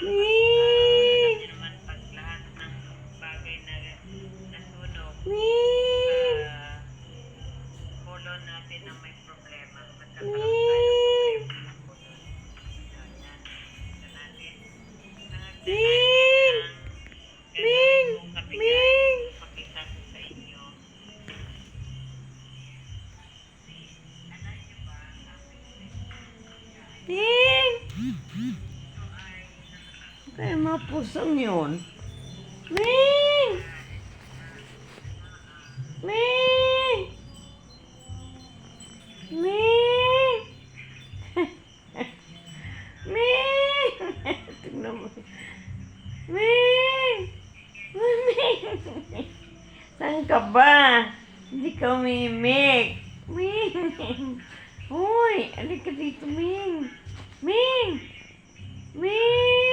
Kasi naman pag ng bagay na nasunog Ming! sa colon natin na may problema, magkakaroon tayo natin. Kaya mga pusong yun. Ming! Ming! Ming! Ming! Tingnan mo. Ming! Ming! Saan ka ba? Hindi ka umimik. Ming! Uy! Alika dito, Ming! Ming! Ming!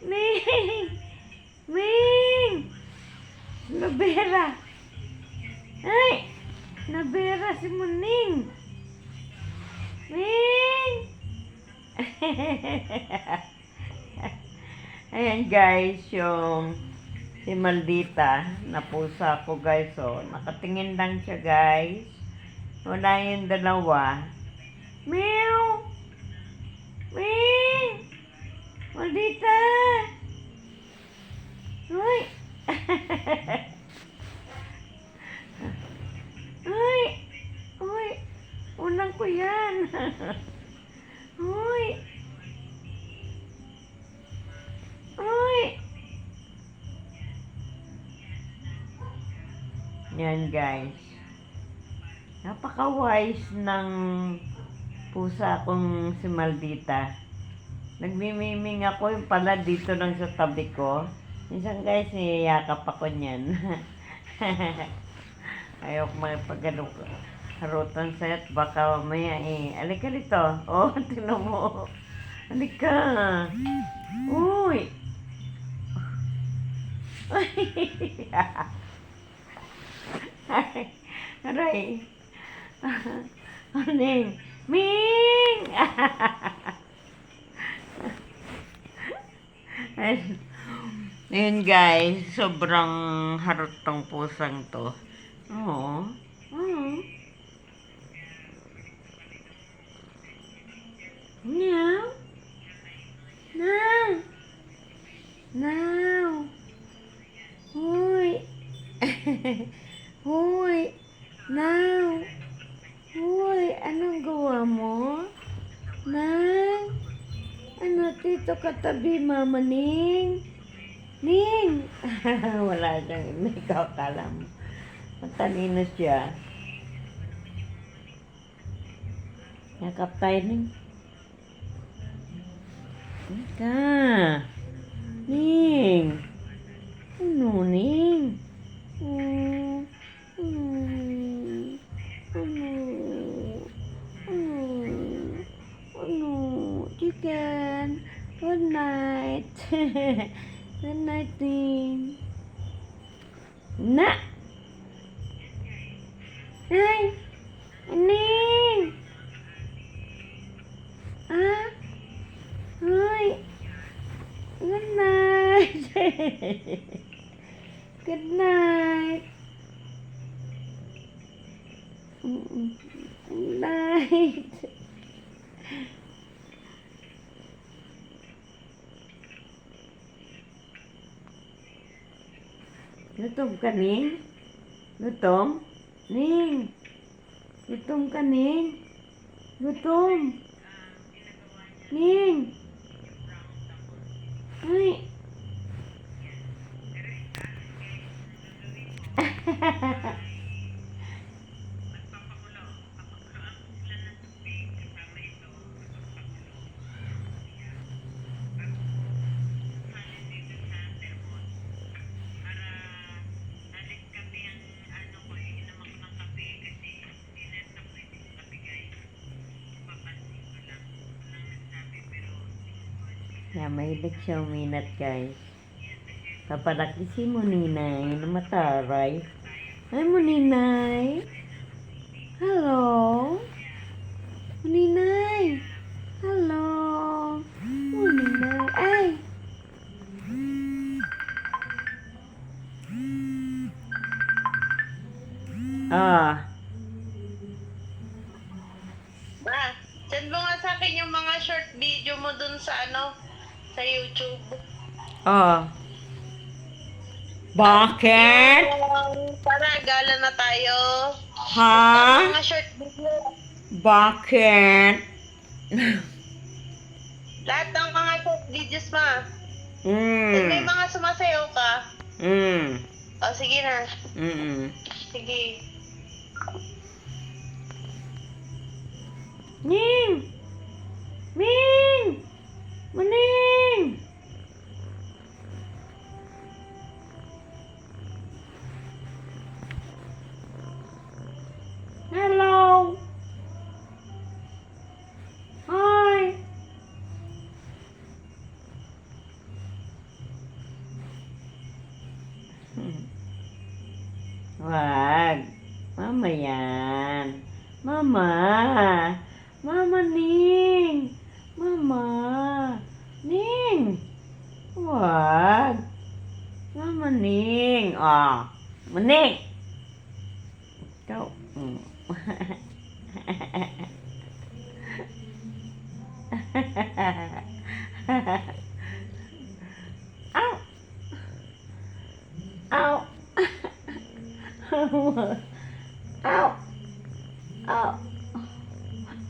Ming! Ming! Nabera! Ay! Nabera si Muning! Ming! Ayan guys, yung si Maldita na pusa ko guys. So, nakatingin lang siya guys. Wala yung dalawa. Meow! Ming! Maldita! Uy! Uy! Uy! Unang ko yan! Uy! Uy! Yan guys. Napaka-wise ng pusa kong si Maldita. Nagmimiming ako yung pala dito lang sa tabi ko. Minsan guys, niyayakap ako niyan. Ayok magpagano harutan set baka mamaya eh. Alika dito. Oh, tinan mo. Alika. Uy. Aray. Aning. Ming! Ayun guys, sobrang harot tong pusang to. Oo. Oo. Meow. Now. Now. Huy. Huy. Now. Huy, anong gawa mo? Nang? Ano, tito katabi, mama Ning? Ning! Wala siyang, ikaw kala mo. Matalino siya. Yakap tayo, Ning. Ika. Ning. Ano, Ning? Hmm. Hmm. Ano? Ano? Ano? Chicken. Good night. na ay ni ah. Ay good night. Good night. Good night. Gutom ka, Ning? Gutom? Ning! Gutom ka, Ning? Gutom! Ning! Ay! Magpapakulo. Kaya mahilig siya uminat, guys. Papalaki si Muninay na mataray. Ay, Muninay! Hello? Muninay! Hello? Muninay! Sa YouTube. Oh. Bakit? Um, para gala na tayo. Ha? Mga short video. Bakit? Lahat ng mga short videos, ma. Pag may Mm. mga sumasayaw ka, Mm. o sige na. Mm. Sige. Ning! Ming! Maning! Wag. Mama yan. Mama. Mama Ning. Mama. Ning. Wag. Mama Ning. Ah. Maning. Ikaw. Mm. Ow. Ow. Ow. Ow.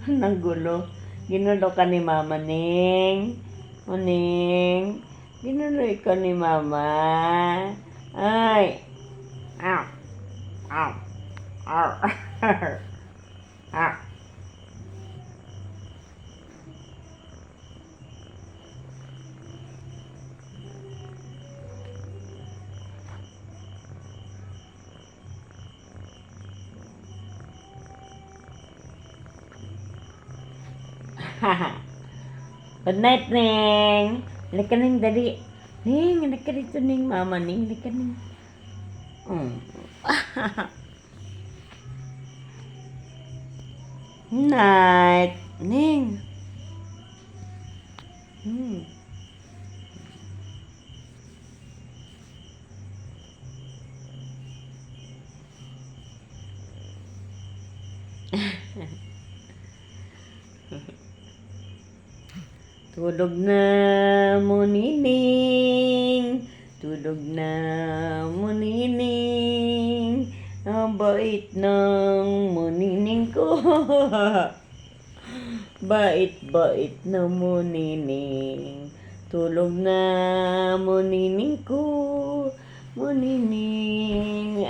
Nanggulo. Ginulo ka ni Mama Ning. Muning. Ginulo ka ni Mama. Ay. Ow. Ow. Ow. Ow. Good night, Ning. Halika Ning, dali. Ning, halika dito, Ning. Mama, Ning, halika, Ning. Mm. night. Ning. Hmm. Tulog na munining, tulog na munining, ang bait ng munining ko. Bait-bait na munining, tulog na munining ko, munining.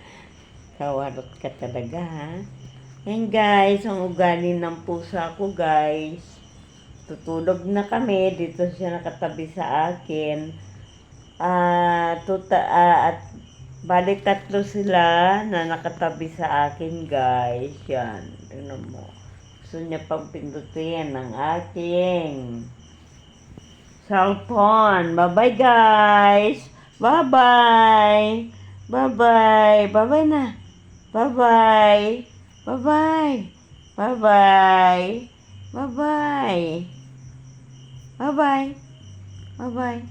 Kawarot ka talaga ha. Yan guys, ang ugali ng pusa ko guys tutulog na kami. Dito siya nakatabi sa akin. Ah, tuta, ah, at balik tatlo sila na nakatabi sa akin, guys. Yan. Tingnan mo. Gusto niya pang pindutin ng aking cellphone. Bye-bye, guys. Bye-bye. Bye-bye. Bye-bye na. Bye-bye. Bye-bye. Bye-bye. Bye-bye. Bye-bye. Bye-bye.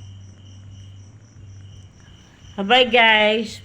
Bye-bye, guys.